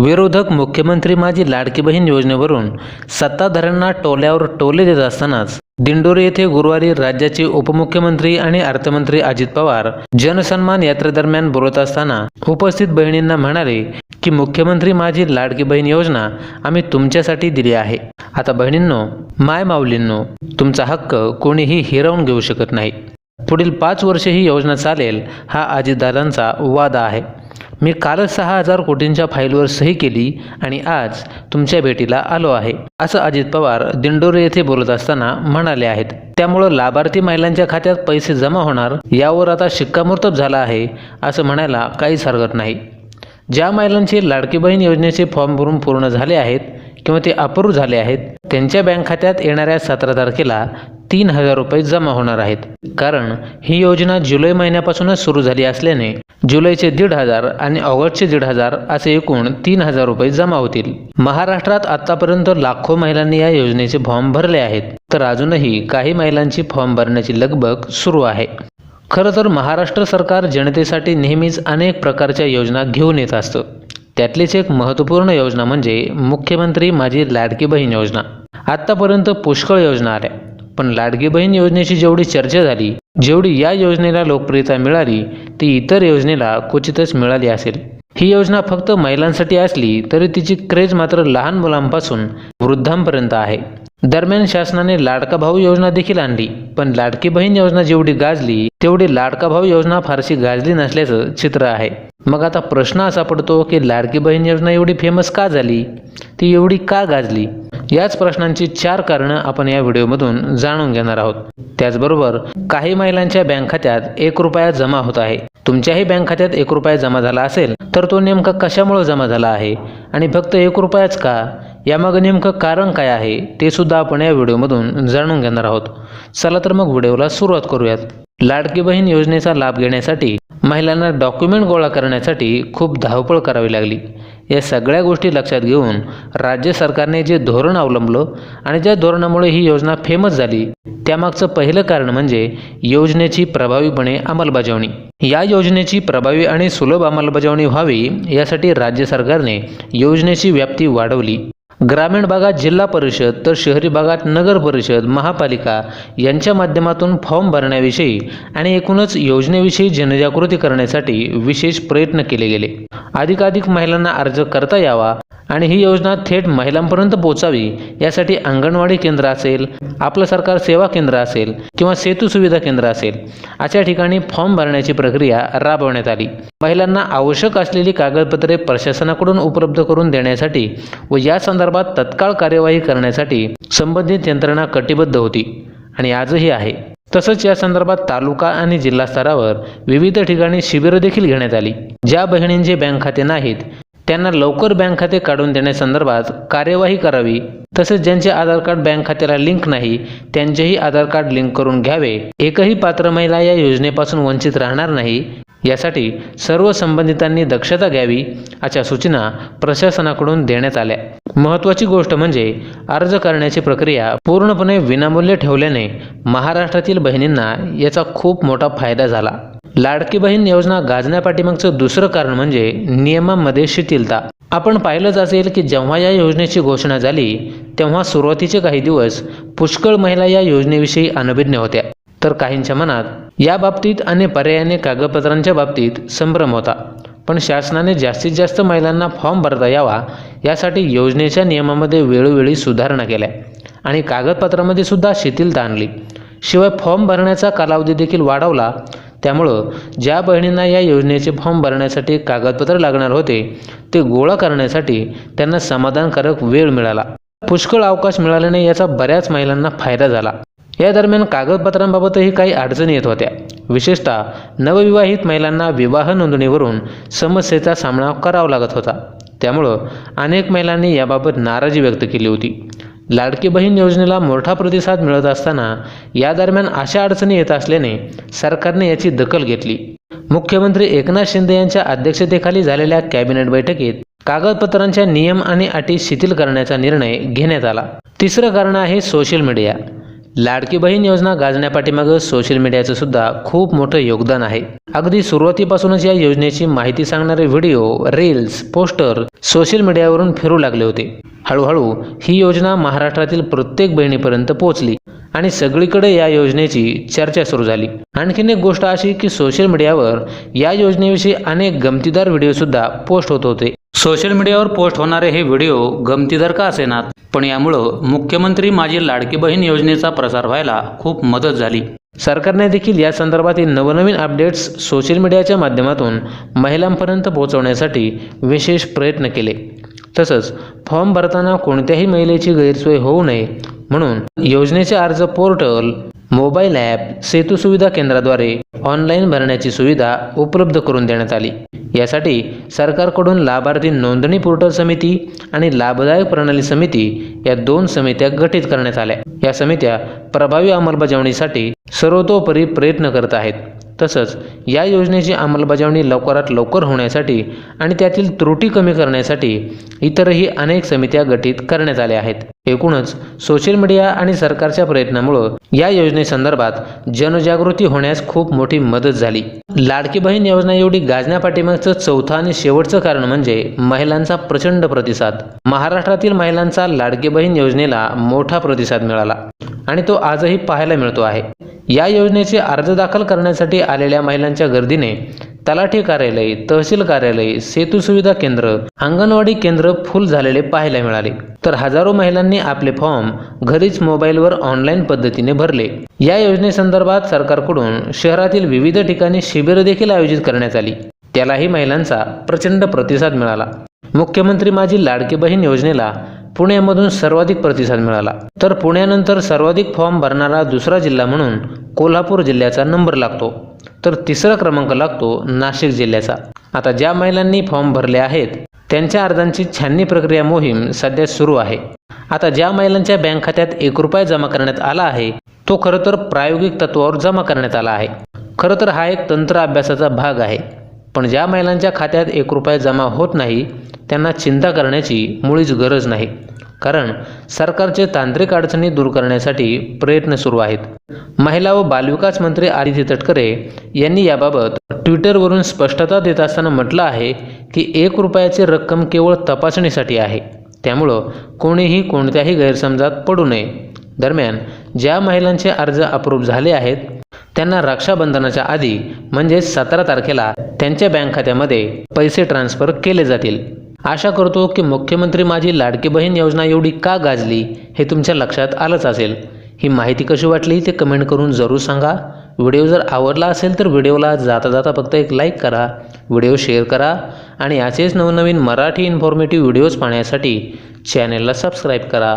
विरोधक मुख्यमंत्री माझी लाडकी बहीण योजनेवरून सत्ताधाऱ्यांना टोल्यावर टोले देत असतानाच दिंडोरी येथे गुरुवारी राज्याचे उपमुख्यमंत्री आणि अर्थमंत्री अजित पवार जनसन्मान यात्रेदरम्यान बोलत असताना उपस्थित बहिणींना म्हणाले की मुख्यमंत्री माझी लाडकी बहीण योजना आम्ही तुमच्यासाठी दिली आहे. आता बहिणींनो माय माऊलींनो तुमचा हक्क कोणीही हिरावून घेऊ शकत नाही. पुढील पाच वर्षे ही योजना चालेल हा अजितदादांचा वादा आहे. मी कालच सहा हजार कोटींच्या फाईलवर सही केली आणि आज तुमच्या भेटीला आलो आहे असं अजित पवार दिंडोरे येथे बोलत असताना म्हणाले आहेत. त्यामुळं लाभार्थी महिलांच्या खात्यात पैसे जमा होणार यावर आता शिक्कामोर्तब झाला आहे असं म्हणायला काहीच हरकत नाही. ज्या महिलांचे लाडकी बहीण योजनेचे फॉर्म भरून पूर्ण झाले आहेत किंवा ते अप्रूव्ह झाले आहेत त्यांच्या बँक खात्यात येणाऱ्या सतरा तारखेला तीन हजार रुपये जमा होणार आहेत. कारण ही योजना जुलै महिन्यापासूनच सुरू झाली असल्याने जुलैचे दीड हजार आणि ऑगस्टचे दीड हजार असे एकूण तीन हजार रुपये जमा होतील. महाराष्ट्रात आतापर्यंत लाखो महिलांनी या योजनेचे फॉर्म भरले आहेत तर अजूनही काही महिलांची फॉर्म भरण्याची लगबग सुरू आहे. खरं तर महाराष्ट्र सरकार जनतेसाठी नेहमीच अनेक प्रकारच्या योजना घेऊन येत असतं. त्यातलीच एक महत्त्वपूर्ण योजना म्हणजे मुख्यमंत्री माझी लाडकी बहीण योजना. आत्तापर्यंत पुष्कळ योजना आल्या पण लाडकी बहीण योजनेची जेवढी चर्चा झाली जेवढी या योजनेला लोकप्रियता मिळाली ती इतर योजनेला क्वचितच मिळाली असेल. ही योजना फक्त महिलांसाठी असली तरी तिची क्रेज मात्र लहान मुलांपासून वृद्धांपर्यंत आहे. दरम्यान शासनाने लाडका भाऊ योजना देखील आणली पण लाडकी बहीण योजना जेवढी गाजली तेवढी लाडका भाऊ योजना फारशी गाजली नसल्याचं चित्र आहे. मग आता प्रश्न असा पडतो की लाडकी बहीण योजना एवढी फेमस का झाली? ती एवढी का गाजली? याच प्रश्नांची चार कारणं आपण या व्हिडिओमधून जाणून घेणार आहोत. त्याचबरोबर काही महिलांच्या बँक खात्यात एक रुपया जमा होत आहे. तुमच्याही बँक खात्यात एक रुपया जमा झाला असेल तर तो नेमका कशामुळे जमा झाला आहे? आणि फक्त एक रुपयाच का? यामागं नेमकं कारण काय आहे ते सुद्धा आपण या व्हिडिओमधून जाणून घेणार आहोत. चला तर मग व्हिडिओला सुरुवात करूयात. लाडकी बहीण योजनेचा लाभ घेण्यासाठी महिलांना डॉक्युमेंट गोळा करण्यासाठी खूप धावपळ करावी लागली. या सगळ्या गोष्टी लक्षात घेऊन राज्य सरकारने जे धोरण अवलंबलं आणि ज्या धोरणामुळे ही योजना फेमस झाली त्यामागचं पहिलं कारण म्हणजे योजनेची प्रभावीपणे अंमलबजावणी. या योजनेची प्रभावी आणि सुलभ अंमलबजावणी व्हावी यासाठी राज्य सरकारने योजनेची व्याप्ती वाढवली. ग्रामीण भागात जिल्हा परिषद तर शहरी भागात नगर परिषद महापालिका यांच्या माध्यमातून फॉर्म भरण्याविषयी आणि एकूणच योजनेविषयी जनजागृती करण्यासाठी विशेष प्रयत्न केले गेले. अधिकाधिक महिलांना अर्ज करता यावा आणि ही योजना थेट महिलांपर्यंत पोचावी यासाठी अंगणवाडी केंद्र असेल आपलं सरकार सेवा केंद्र असेल किंवा सेतू सुविधा केंद्र असेल अशा ठिकाणी फॉर्म भरण्याची प्रक्रिया राबवण्यात आली. महिलांना आवश्यक असलेली कागदपत्रे प्रशासनाकडून उपलब्ध करून देण्यासाठी व या संदर्भात तत्काळ कार्यवाही करण्यासाठी संबंधित यंत्रणा कटिबद्ध होती आणि आजही आहे. तसंच या संदर्भात तालुका आणि जिल्हा स्तरावर विविध ठिकाणी शिबिरं देखील घेण्यात आली. ज्या बहिणींचे बँक खाते नाहीत त्यांना लवकर बँक खाते काढून देण्यासंदर्भात कार्यवाही करावी. तसेच ज्यांचे आधार कार्ड बँक खात्याला लिंक नाही त्यांचेही आधार कार्ड लिंक करून घ्यावे. एकही पात्र महिला या योजनेपासून वंचित राहणार नाही. यासाठी सर्व संबंधितांनी दक्षता घ्यावी अशा सूचना प्रशासनाकडून देण्यात आल्या. महत्त्वाची गोष्ट म्हणजे अर्ज करण्याची प्रक्रिया पूर्णपणे विनामूल्य ठेवल्याने महाराष्ट्रातील बहिणींना याचा खूप मोठा फायदा झाला. लाडकी बहीण योजना गाजण्यापाठीमागचं दुसरं कारण म्हणजे नियमांमध्ये शिथिलता. आपण पाहिलंच असेल की जेव्हा या योजनेची घोषणा झाली तेव्हा सुरुवातीचे काही दिवस पुष्कळ महिला या योजनेविषयी अनभिज्ञ होत्या. तर काहींच्या मनात या बाबतीत आणि पर्यायाने कागदपत्रांच्या बाबतीत संभ्रम होता. पण शासनाने जास्तीत जास्त महिलांना फॉर्म भरता यावा यासाठी योजनेच्या नियमामध्ये वेळोवेळी सुधारणा केल्या आणि कागदपत्रामध्ये सुद्धा शिथिलता आणली. शिवाय फॉर्म भरण्याचा कालावधी देखील वाढवला. त्यामुळं ज्या बहिणींना या योजनेचे फॉर्म भरण्यासाठी कागदपत्र लागणार होते ते गोळा करण्यासाठी त्यांना समाधानकारक वेळ मिळाला. पुष्कळ अवकाश मिळाल्याने याचा बऱ्याच महिलांना फायदा झाला. या दरम्यान कागदपत्रांबाबतही काही अडचणी येत होत्या. विशेषतः नवविवाहित महिलांना विवाह नोंदणीवरून समस्येचा सामना करावा लागत होता. त्यामुळं अनेक महिलांनी याबाबत नाराजी व्यक्त केली होती. लाडकी बहीण योजनेला मोठा प्रतिसाद मिळत असताना या दरम्यान अशा अडचणी येत असल्याने सरकारने याची दखल घेतली. मुख्यमंत्री एकनाथ शिंदे यांच्या अध्यक्षतेखाली झालेल्या कॅबिनेट बैठकीत कागदपत्रांच्या नियम आणि अटी शिथिल करण्याचा निर्णय घेण्यात आला. तिसरं कारण आहे सोशल मीडिया लाडकी बहीण योजना गाजण्यापाठीमागं सोशल मीडियाचं सुद्धा खूप मोठं योगदान आहे. अगदी सुरुवातीपासूनच या योजनेची माहिती सांगणारे व्हिडिओ रील्स पोस्टर सोशल मीडियावरून फिरू लागले होते. हळूहळू ही योजना महाराष्ट्रातील प्रत्येक बहिणीपर्यंत पोहोचली आणि सगळीकडे या योजनेची चर्चा सुरू झाली. आणखीन एक गोष्ट अशी की सोशल मीडियावर या योजनेविषयी अनेक गमतीदार व्हिडिओसुद्धा पोस्ट होत होते. सोशल मीडियावर पोस्ट होणारे हे व्हिडिओ गमतीदार का असेनात? पण यामुळं मुख्यमंत्री माझी लाडकी बहीण योजनेचा प्रसार व्हायला खूप मदत झाली. सरकारने देखील या संदर्भातील नवनवीन अपडेट्स सोशल मीडियाच्या माध्यमातून महिलांपर्यंत पोहोचवण्यासाठी विशेष प्रयत्न केले. तसंच फॉर्म भरताना कोणत्याही महिलेची गैरसोय होऊ नये म्हणून योजनेचे अर्ज पोर्टल मोबाईल ॲप सेतू सुविधा केंद्राद्वारे ऑनलाईन भरण्याची सुविधा उपलब्ध करून देण्यात आली. यासाठी सरकारकडून लाभार्थी नोंदणी पोर्टल समिती आणि लाभदायक प्रणाली समिती या दोन समित्या गठीत करण्यात आल्या. या समित्या प्रभावी अंमलबजावणीसाठी सर्वतोपरी प्रयत्न करत आहेत. तसंच या योजनेची अंमलबजावणी लवकरात लवकर होण्यासाठी आणि त्यातील त्रुटी कमी करण्यासाठी इतरही अनेक समित्या गठीत करण्यात आल्या आहेत. एकूणच सोशल मीडिया आणि सरकारच्या प्रयत्नामुळं या योजनेसंदर्भात जनजागृती होण्यास खूप मोठी मदत झाली. लाडकी बहीण योजना एवढी गाजण्यापाठीमागचं चौथं आणि शेवटचं कारण म्हणजे महिलांचा प्रचंड प्रतिसाद. महाराष्ट्रातील महिलांचा लाडकी बहीण योजनेला मोठा प्रतिसाद मिळाला आणि तो आजही पाहायला मिळतो आहे. या योजनेचे अर्ज दाखल करण्यासाठी आलेल्या महिलांच्या गर्दीने तलाठी कार्यालय तहसील कार्यालय सेतू सुविधा केंद्र अंगणवाडी केंद्र फुल झालेले पाहायला मिळाले. तर हजारो महिलांनी आपले फॉर्म घरीच मोबाईलवर ऑनलाईन पद्धतीने भरले. या योजनेसंदर्भात सरकारकडून शहरातील विविध ठिकाणी शिबिरं देखील आयोजित करण्यात आली. त्यालाही महिलांचा प्रचंड प्रतिसाद मिळाला. मुख्यमंत्री माझी लाडकी बहीण योजनेला पुण्यामधून सर्वाधिक प्रतिसाद मिळाला. तर पुण्यानंतर सर्वाधिक फॉर्म भरणारा दुसरा जिल्हा म्हणून कोल्हापूर जिल्ह्याचा नंबर लागतो. तर तिसरा क्रमांक लागतो नाशिक जिल्ह्याचा. आता ज्या महिलांनी फॉर्म भरले आहेत त्यांच्या अर्जांची छाननी प्रक्रिया मोहीम सध्या सुरू आहे. आता ज्या महिलांच्या बँक खात्यात एक रुपया जमा करण्यात आला आहे तो खरं तर प्रायोगिक तत्वावर जमा करण्यात आला आहे. खरं तर हा एक तंत्र अभ्यासाचा भाग आहे. पण ज्या महिलांच्या खात्यात एक रुपया जमा होत नाही त्यांना चिंता करण्याची मुळीच गरज नाही. कारण सरकारचे तांत्रिक अडचणी दूर करण्यासाठी प्रयत्न सुरू आहेत. महिला व बालविकास मंत्री आदिती तटकरे यांनी याबाबत ट्विटरवरून स्पष्टता देत असताना म्हटलं आहे की एक रुपयाची रक्कम केवळ तपासणीसाठी आहे. त्यामुळं कोणीही कोणत्याही गैरसमजात पडू नये. दरम्यान ज्या महिलांचे अर्ज अप्रूव्ह झाले आहेत त्यांना रक्षाबंधनाच्या आधी म्हणजे सतरा तारखेला त्यांच्या बँक खात्यामध्ये पैसे ट्रान्स्फर केले जातील. आशा करतो की मुख्यमंत्री माझी लाडकी बहीण योजना एवढी का गाजली हे तुमच्या लक्षात आलंच असेल. ही माहिती कशी वाटली ते कमेंट करून जरूर सांगा. व्हिडिओ जर आवडला असेल तर व्हिडिओला जाता जाता फक्त एक लाईक करा. व्हिडिओ शेअर करा. आणि असेच नवनवीन मराठी इन्फॉर्मेटिव्ह व्हिडिओज पाहण्यासाठी चॅनेलला सबस्क्राईब करा.